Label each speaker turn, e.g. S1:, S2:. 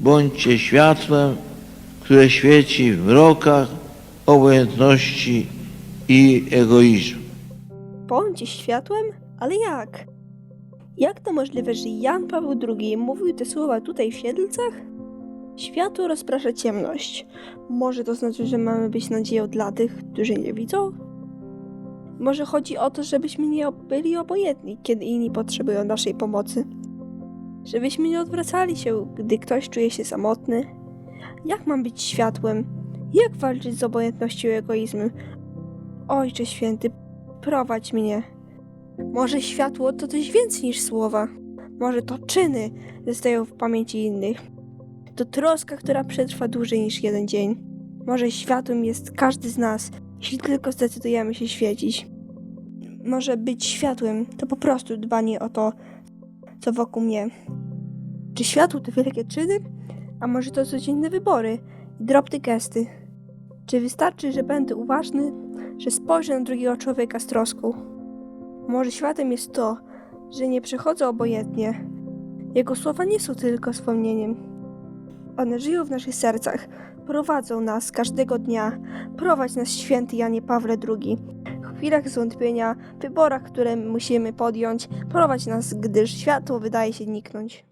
S1: bądźcie światłem, które świeci w mrokach obojętności i egoizmu.
S2: Bądź światłem? Ale jak? Jak to możliwe, że Jan Paweł II mówił te słowa tutaj w Siedlcach? Światło rozprasza ciemność. Może to znaczy, że mamy być nadzieją dla tych, którzy nie widzą? Może chodzi o to, żebyśmy nie byli obojętni, kiedy inni potrzebują naszej pomocy? Żebyśmy nie odwracali się, gdy ktoś czuje się samotny? Jak mam być światłem? Jak walczyć z obojętnością i egoizmem? Ojcze Święty, prowadź mnie. Może światło to coś więcej niż słowa. Może to czyny zostają w pamięci innych. To troska, która przetrwa dłużej niż jeden dzień. Może światłem jest każdy z nas, jeśli tylko zdecydujemy się świecić. Może być światłem to po prostu dbanie o to, co wokół mnie. Czy światło to wielkie czyny? A może to codzienne wybory i drobne gesty? Czy wystarczy, że będę uważny, że spojrzę na drugiego człowieka z troską? Może światem jest to, że nie przechodzą obojętnie. Jego słowa nie są tylko wspomnieniem. One żyją w naszych sercach, prowadzą nas każdego dnia. Prowadź nas święty Janie Pawle II. W chwilach zwątpienia, wyborach, które musimy podjąć, prowadź nas, gdyż światło wydaje się niknąć.